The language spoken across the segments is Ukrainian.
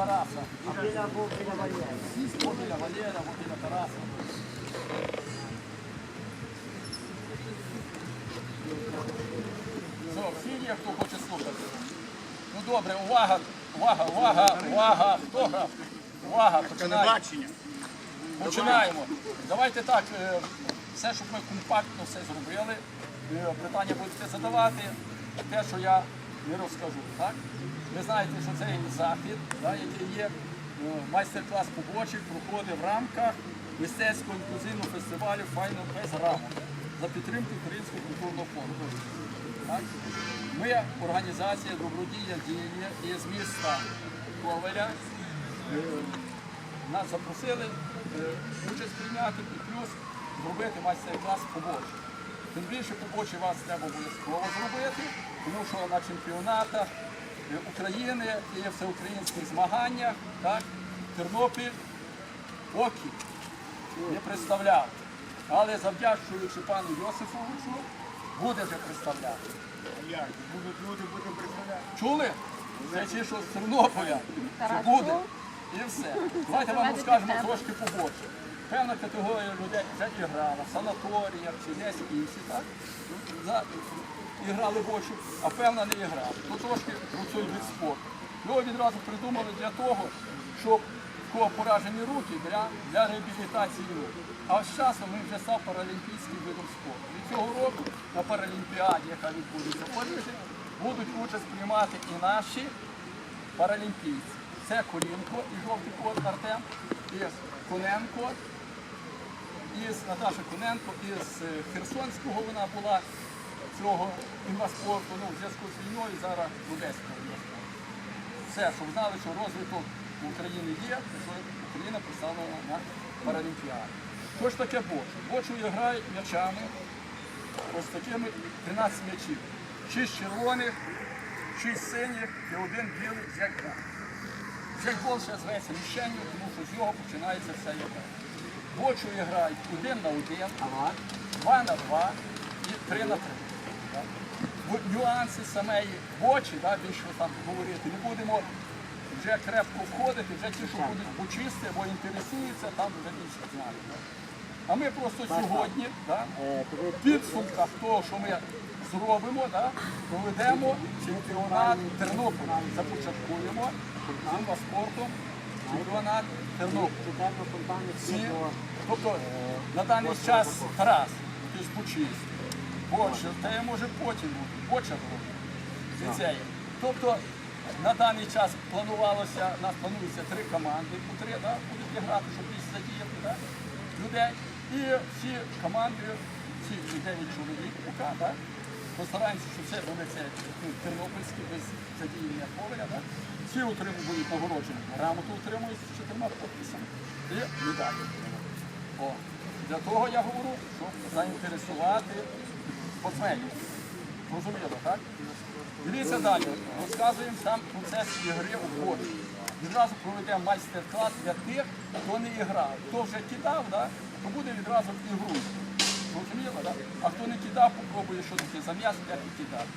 Тараса. А біля був біля Валєра. Або біля Валєра, або біля Тараса. Все, всі є, хто хоче слухати. Ну добре, увага, увага, увага, увага. Хто грав? Увага, починаємо. Починаємо. Давайте так, е, все, щоб ми компактно все зробили. Е, Питання будете задавати. Те, що я не розкажу. Так? Ви знаєте, що цей захід, який є, е, майстер-клас побочок, проходить в рамках мистецького інклюзивного фестивалю Файно без рамок за підтримки Українського культурного фонду. Ми організація добродія діє із міста Ковеля. Е, нас запросили е, участь прийняти і плюс зробити майстер-клас побочі. Тим більше побочі вас треба обов'язково зробити, тому що на чемпіонатах України і всеукраїнських змаганнях так, Тернопіль окі не представляв. Але завдячуючи пану Йосифовичу, буде вже представляти. Як? Будуть люди, будемо представляти. Чули? Це ті, що з Тернополя. Що буде. І все. Давайте вам розкажемо трошки побольше. Певна категорія людей вже і грала в санаторіях чи десь інші, так? І грали більше, а певна не грала. То трошки цей від спорту. Його відразу придумали для того, щоб в кого поражені руки для, для реабілітації рук. А з часом він вже став паралімпійським видом спорту. І цього року на Паралімпіаді, яка відбудеться в Парижі, будуть участь приймати і наші паралімпійці. Це Колінко і жовтий кот Артем, і Коненко, із Наташа Коненко, із е, Херсонського вона була цього інваспорту, ну, в зв'язку з війною зараз Одеського інваспорту. Все, щоб знали, що розвиток України є, що Україна представлена на Паралімпіаді. Що ж таке бочу? Бочу я граю м'ячами, ось такими 13 м'ячів. 6 червоних, 6 синіх і один білий зякбол. Зякбол ще зветься мішенню, тому що з нього починається вся ігра. Бочу грають один на 1, 2 на два і три на три. Нюанси самої бочі, да, більше там говорити, не будемо вже крепко входити, вже ті, що будуть почисти або інтересуються, там вже більше знають. да. А ми просто сьогодні да, в підсумках того, що ми зробимо, да, проведемо чемпіонат Тернополя. Започаткуємо спортом чемпіонат Тернополя. Тобто на даний час Тарас, якийсь почист, Боча, та я може потім бути, Боча робить. Тобто на даний час планувалося, у нас планується три команди, по три да, будуть грати, щоб більше задіяти да, людей. І всі команди, всі ці 9 чоловік, поки, да, постараємося, щоб це були це ну, тернопільські без задіяння коваля. Да. Всі отримують будуть нагороджені. Грамоту отримують з чотирма підписами і медалі. О, для того я говорю, щоб заінтересувати спортсменів. Розуміло, так? Дивіться далі. Розказуємо сам процес ігри у бочі. Відразу проведемо майстер-клас для тих, хто не грав. Хто вже кидав, да, то буде відразу в ігру. Зрозуміло, да? А хто не кидав, попробує, що таке за м'яч, як і кидати.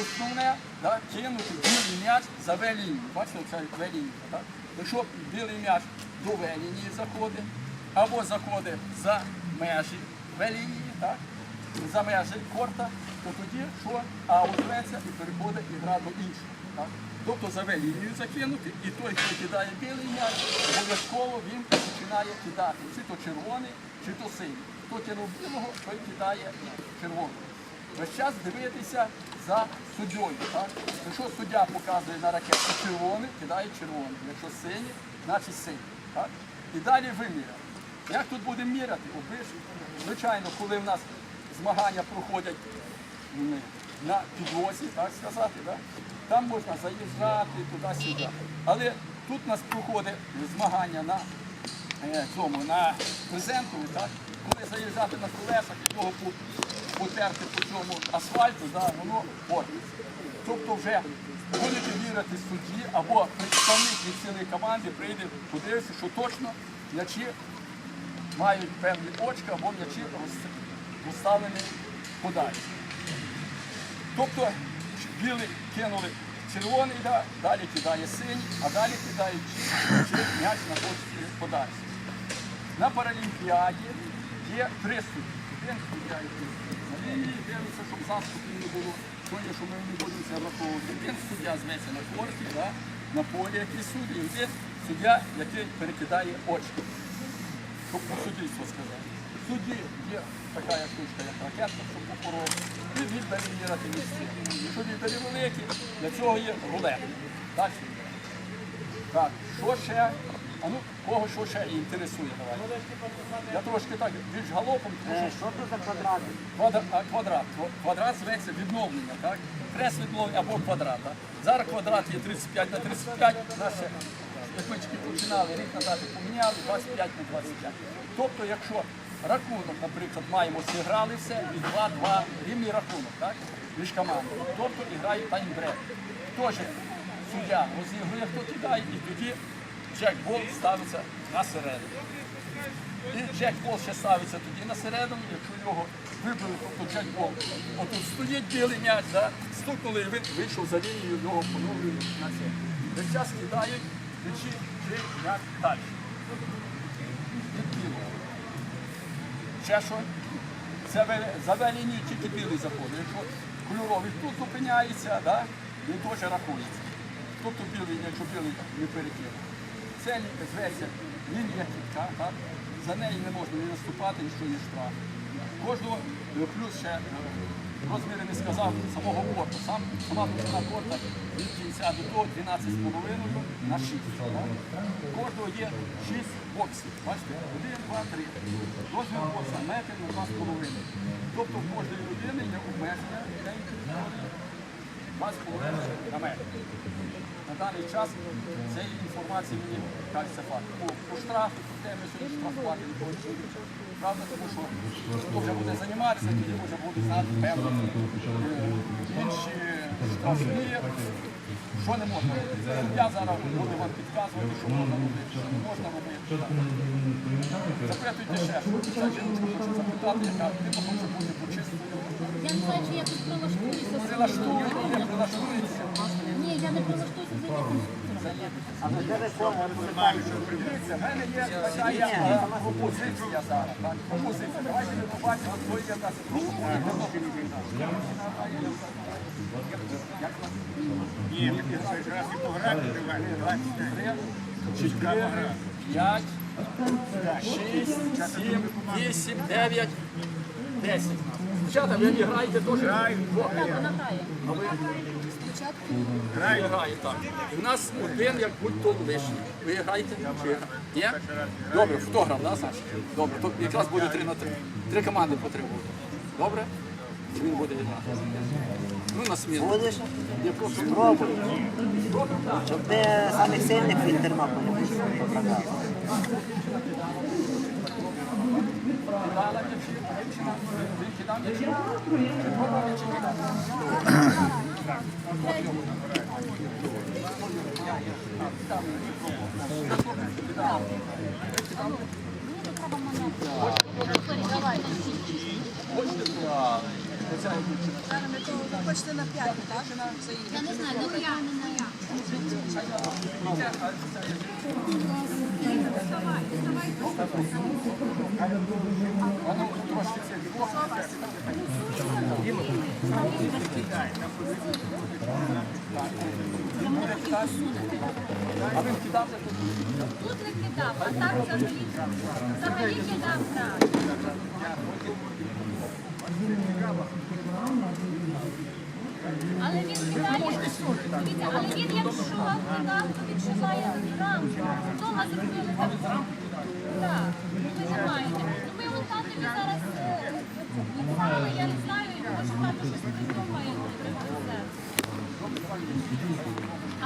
Основне да, кинути білий м'яч за велінію. Бачите, це велінія. Так? Якщо білий м'яч до велінії заходить, або заходить за межі велінії, так? За межі корта, то тоді що? А озветься і переходить ігра до іншого. Так? Тобто за лінію закинути, і той, хто кидає білий м'яч, обов'язково він починає кидати. Чи то червоний, чи то синій. Хто кинув білого, той кидає і червоний. Весь час дивитися за суддєю. Так? Якщо суддя показує на ракету червоний, кидає червоний. Якщо синій, значить синій. Так? І далі виміряємо. Як тут будемо міряти? Звичайно, коли в нас змагання проходять на підлозі, так сказати, да? там можна заїжджати туди-сюди. Але тут у нас проходить змагання на е, цьому, на презентові, так? коли заїжджати на колесах і того по- потерти по цьому асфальту, да, воно портиться. Тобто вже будете вірити судді або представник від цілої команди прийде, подивиться, що точно м'ячі мають певні очка або м'ячі роз- розставлені подалі. Тобто білий кинули червоний, да, далі кидає синій, а далі кидає м'яч на точці подальше. На Паралімпіаді є три судді. Один суддя, на лінії дивиться, щоб заступів не було. Сьогодні, що ми не будемо це враховувати. Один суддя зветься на корті, да, на полі, який судді, і один суддя, який перекидає очки щоб по сказати. В є така як штучка, як ракетка, щоб попоров. І відбері міряти місці. Якщо відбері великі, для цього є рулет. Так? Так, що ще? А ну, кого що ще інтересує, давай. Я трошки так більш галопом, тому що це за квадрати? Квадра- а, квадрат. Квадрат зветься відновлення, так? Хрест відновлення або квадрат. так? Зараз квадрат є 35 на 35. Наші як ми тільки починали, рік назад і поміняли 25 на 25. Тобто, якщо рахунок, наприклад, маємо зіграли все і 2-2 рівний рахунок, так? Між командами. Тобто грає таймбрек. Теж суддя розігрує, хто кидає, і тоді джекбол ставиться на середину. І джекбол ще ставиться тоді на середину, якщо його вибили, тобто джекбол. Отут стоїть білий м'яч, да? стукнули, і він вийшов за лінію, його поновлюють на це. Весь час кидають, ключі, чи м'яч далі. Від білого. Ще що? Це ви- за В лінію тільки білий заходить. Якщо кольоровий тут зупиняється, да? він теж рахується. Тобто білий, якщо білий не перекинув. Це зветься лінія кітка, да? за неї не можна ні наступати, нічого не штраф. Кожного е, плюс ще е, розміри не сказав самого борту. Сам, сама довжина борта від кінця до 12,5 на 6. У Кожного є 6 боксів. Бачите? 1, 2, 3. Розмір бокса метр на 2,5. Тобто в кожної людини є обмеження 2,5 на метр. На даний час цієї інформації мені кажеться факт. По, по штрафу, по темі сьогодні штрафувати не хочу. Правда, тому що хто вже буде займатися, тоді вже буде знати певно е, інші штрафні, що не можна робити. Я зараз буду вам підказувати, що можна робити, що не можна робити. Запитуйте ще, Я ця хочу запитати, яка не хоче бути почистою. Я не знаю, чи я тут прилаштуюся. Прилаштують, не. Ні, я не прилаштуюся за яким. А ви де в мене є така є, е, зараз. Так? Давайте побачимо, хто є нас. Ні, це якраз і пограти давай. 25. Чотири, п'ять, шість, сім, вісім, дев'ять, десять. Дівчата, ви не граєте теж? Так, вона грає. Граєте, так. У нас один, як будь-то лишній. Ви граєте? Чи Ні? Добре, фотограф, да, Саша? Добре, то якраз буде три на три. Три команди потребують. Добре? Він буде грати. Ну, на сміну. будеш? Я просто Пробуй. Щоб ти самих сильних від Тернополя кидав. Чи пробував, чи кидав? Хочете на п'ять, так? Я не знаю, ну я не. А ну, трошки це двох. А він кидав за тут. Тут не кидав, а так взагалі. Взагалі кидав так. Але він кидає, дивіться, але він якщо кидав, то відчуває рамку. Вдома зробили так. Так, ви не маєте. Ну ми от татові зараз е, я не знаю, може тато щось придумає.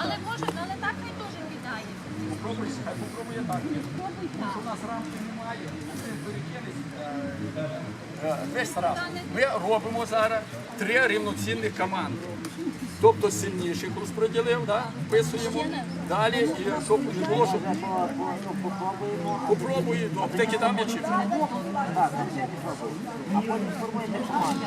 Але може, але так він теж кидає. Попробуй, хай попробує так. Пробуй так. У нас рамки немає, він перекинеться. Е, Весь раз. Ми робимо зараз три рівноцінних команди. Тобто сильніших розподілив, да? вписуємо. Далі, і щоб не було, щоб ну, попробую, до аптеки дам держи, попробуй. А потім команду.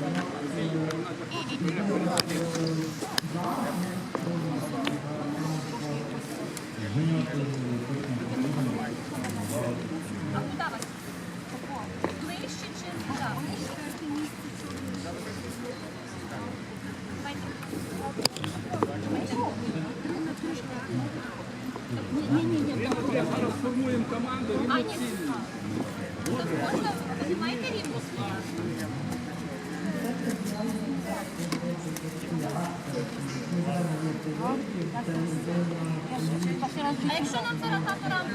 corazón. А якщо нам зараз ротаторам?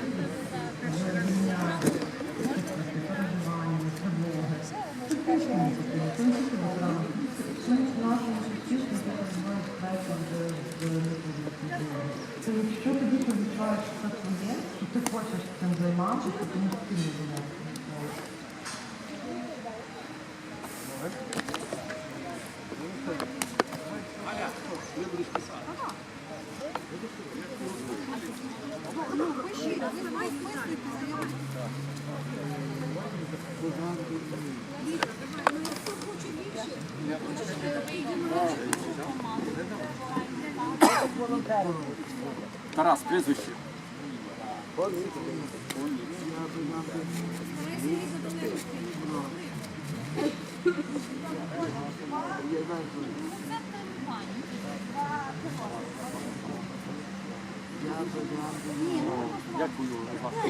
Це якщо тобі відчуваєш, що це твоє, що ти хочеш цим займатися, Тарас, прізвище. Дякую за вашу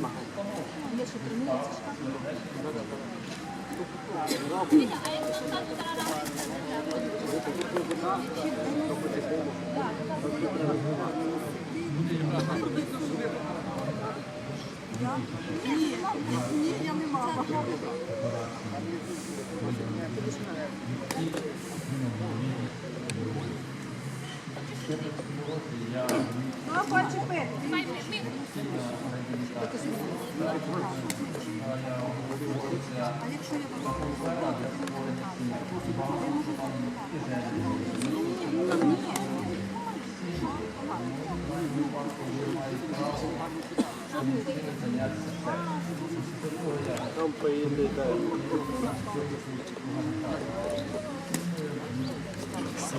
ми- Пити хочете? Пити будете? Всі повозили так. Не всі повозили. Зараз буде, я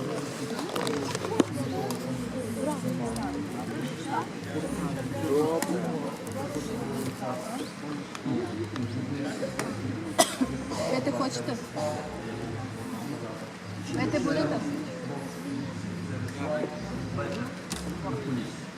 просто вже пробував. хочете? Пити будете? підійшло.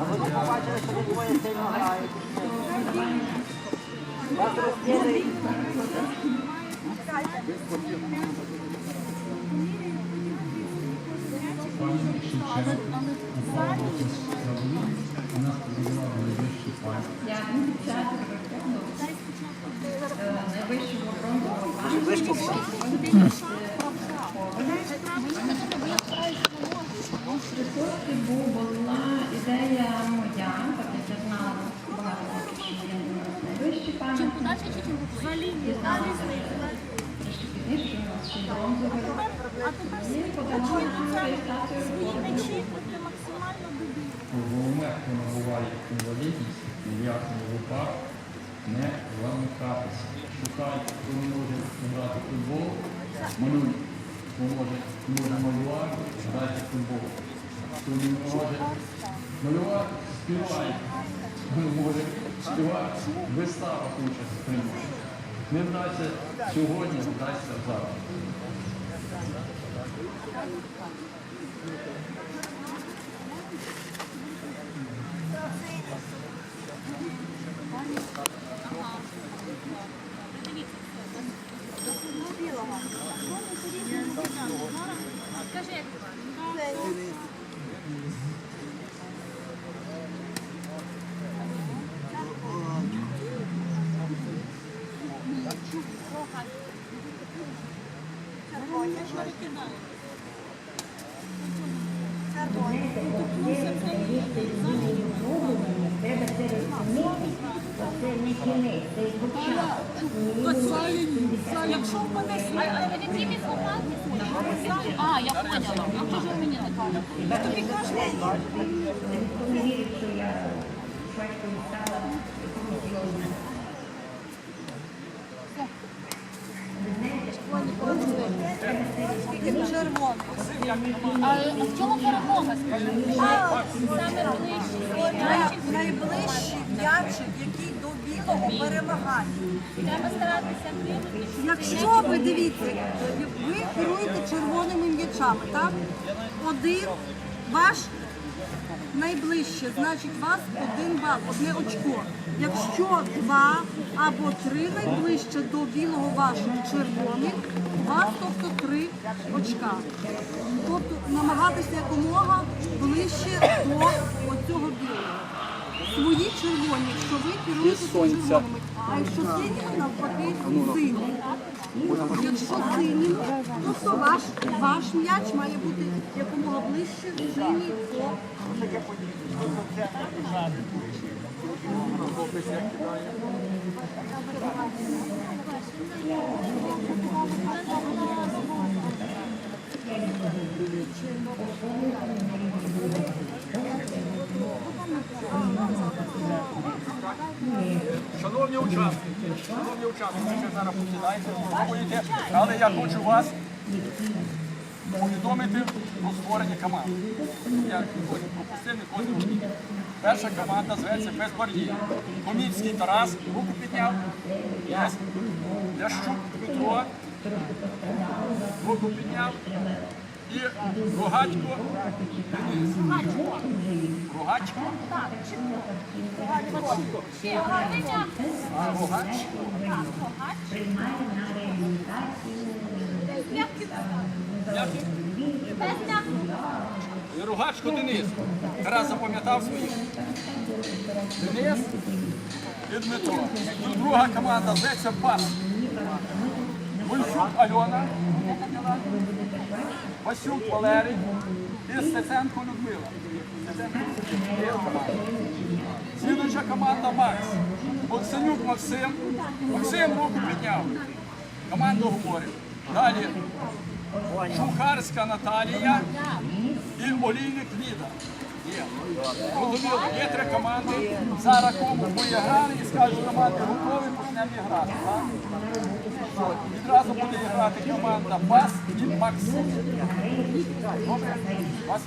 А ви не побачили, що ви двоє сильно граєте. Вас розкидають. Найвищого бронзового Вище все. Присутки була ідея моя, так як я знала багато років, що я не найвищі пам'ятки. Взагалі не Трошки пізніше у нас ще бронзовий. А тепер свої будьте максимально добі. Хто набуває інвалідність, ніяк не випав, не замикатися. Шукайте, хто може грати футбол, малюй, хто може, малювати, грайте футбол. Хто не може малювати, співайте. Хто може співати, в виставах участь приймати. Не вдасться сьогодні, вдасться завтра. Скажи, як Якщо впаде А я поняла. В чому перемога? Скажи. Найближчий м'ячик, білого перемагає. Треба старатися. Якщо ви дивіться, ви керуєте червоними м'ячами, так? Один ваш найближче, значить вас один бал, одне очко. Якщо два або три найближче до білого вашого червоних, у вас тобто три очка. Тобто намагатися якомога ближче до оцього білого. Свої червоні, якщо ви керуєте червоними, а якщо сині, то навпаки сині. Якщо синім, то ваш, ваш м'яч має бути якомога ближче до Шановні шановні учасники, ви зараз посідаєте, спробуєте, але я хочу вас повідомити про створення команди. Я сьогодні пропустив, не вмію. Перша команда зветься без бар'єрів. Коміцький Тарас руку підняв. Ящук Дмитро руку підняв. І Рогатько Денис. Рогатько. Ще гарня. Рогач. М'який. Без м'яку. І Денис. Тарас запам'ятав своїх. Денис і Дмитро. І друга команда зветься Бас. Вольчук Альона. Васюк Валерій і Стеценко Людмила. Слідуюча команда Макс. Оксенюк Максим. Максим руку підняв. Команду говорить. Далі Шухарська Наталія і Олійник Ліда. Є. Зрозуміло, є три команди. Зараз кому поіграли і скажуть команди готові, почнемо грати. Відразу буде грати команда Бас і Макс. Добре? Вас?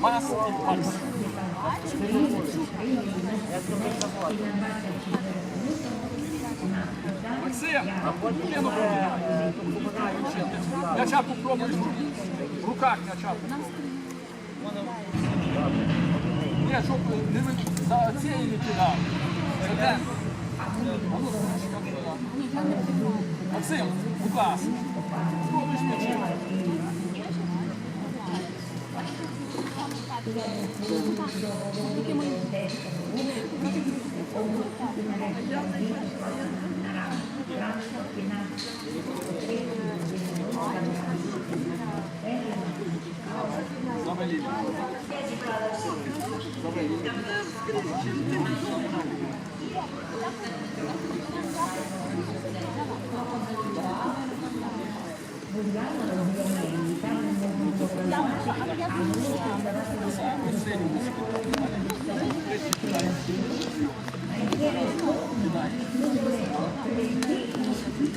Бас і Макс. Максим, Все, будинок М'яча попробуй в руках м'яча. Ні, щоб не за цієї кидав. Це де? А ну, сумочка була. Максим, будь ласка. Спробуй з м'ячем. Завалили. Завалили.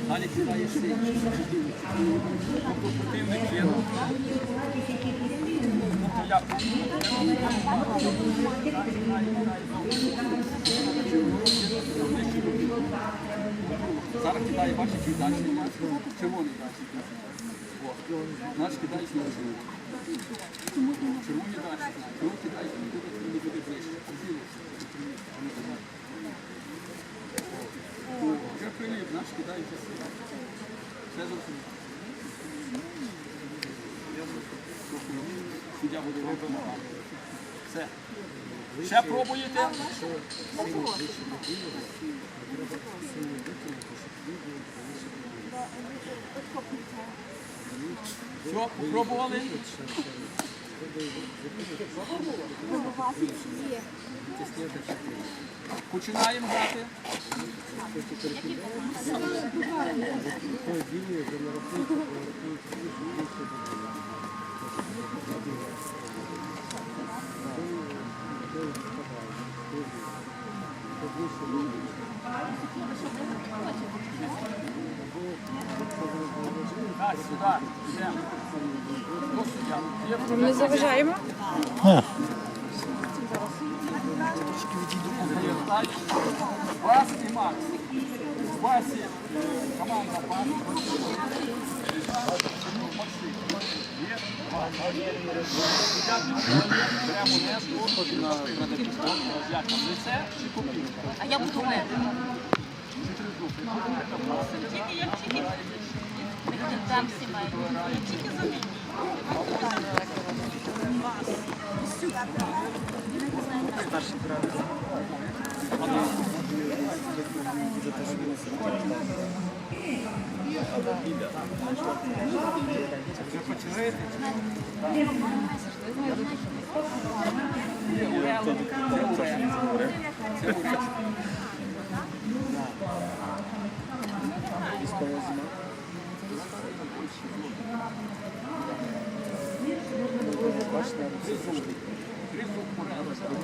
Далі кидаєш синій. Тобто противник кинув. Тобто Зараз кидає, бачиш, і далі м'яч. Червоний далі. О, Наш кидаєш на червоний. Червоний далі. Червоний кидаєш, не буде, не ближче. Вже приліп, наш кидаєш і все. Все зовсім. Суддя буде робити. Все. Ще пробуєте? Все, попробували? Починаємо грати. Ми заважаємо. Вас і Макс. Васі команда Пас. Прямо неску на як там лице чи копійка. А я буду мити. Там сімейно. Тільки за мій. Вже починаєте? Є Урел. Це Урел. Це Урел. Тризуб. Тризуб Урел.